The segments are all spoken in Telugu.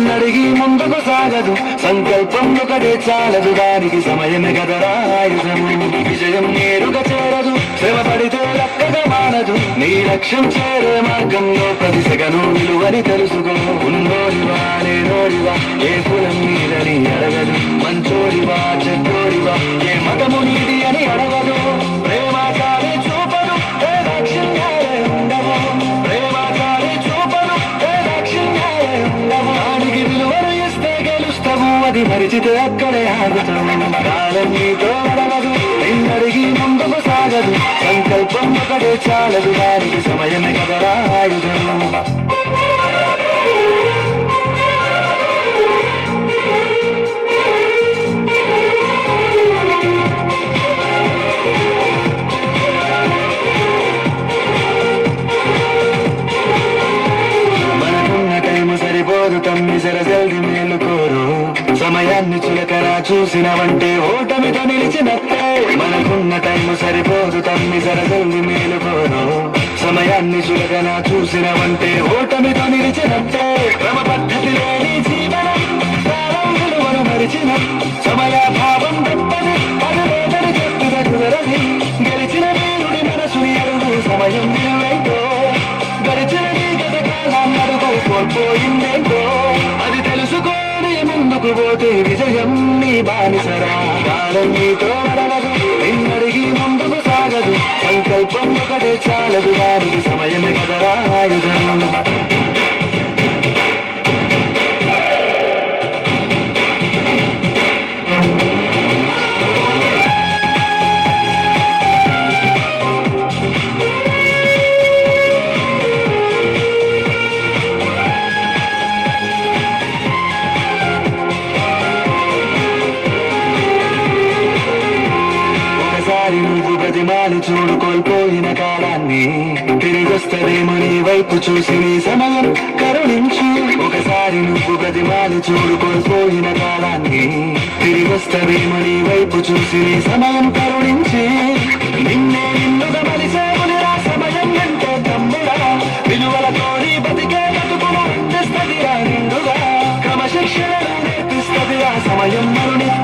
నిన్నడిగి ముందుకు సాగదు. సంకల్పం ఒకటే చాలదు. దానికి సమయమే కదరా విజయం నేరుగా చేరదు. శ్రమపడితే లక్కగా మానదు నీ లక్ష్యం చేరే మార్గంలో ప్రతి సెగను విలువని తెలుసుకో. ఉన్నోడివా లేనోడివా ఏ కులం మీదని అడగదు. మంచోడివా చెప్ప అది మరిచితే అక్కడే ఆగుతావు కాలం నీతో నడవదు నిన్నడిగి ముందుకు సాగదు. సంకల్పం ఒకటే చాలదు దానికి సమయమే కదరా ఆయుధం. చూసినవంటే ఓటమితో నిలిచినట్టే. మనకున్న టైం సరిపోదు తమ్మి జర మేలుకోను. సమయాన్ని చులకన చూసినవంటే ఓటమితో నిలిచినట్టే. క్రమ పద్ధతి లేని జీవనం విలువను మరిచిన. సమయ భావం గొప్పది అది లేదని గెలిచిన వీరుడి మనసుని అడుగు సమయం విలువైతో గడిచిన నీ గత కాలం అడుగు కోల్పోయిందేంటో. అది తెలుసుకొని ముందుకు పోతే విజయ బానిసరా. కాలం నీతో నడవదు నిన్నడిగి ముందుకు సాగదు. సంకల్పం ఒకటే చాలదు. వారికి సమయమే కదరా. నువ్వు ప్రతిమాని చూడు కోల్పోయిన కాలాన్ని. తిరిగొస్తదేమో నీ వైపు చూసి నీ సమయం కరుణించు. ఒకసారి నువ్వు ప్రతిమాని చూడు కోల్పోయిన కాలాన్ని. తిరిగొస్తదేమో నీ వైపు చూసి నీ సమయం కరుణించి. నిన్నే నిన్నుగా మలిసేమునిరా సమయం అంటే తమ్ముడా. విలువలతో నీ బతికే బతుకును అందిస్తదిరా నిండుగా. క్రమశిక్షణను నేర్పిస్తదిరా సమయం మరు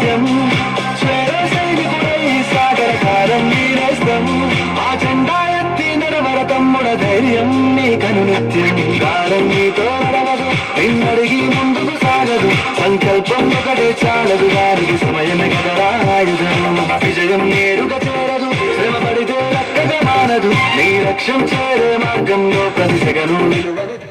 నడవర ధైర్యం నీ కను నిత్యం కాలం నీతో నడవదు నిన్నడిగి ముందుకు సాగదు. సంకల్పం ఒకటే చాలదు. వారికి సమయం కదరా ఆయుధం విజయం నేరుగా చేరదు. శ్రమ పడితే లక్కగా మానదు. నీ లక్ష్యం చేరే మార్గంలో ప్రతి సెగను నిలువదు.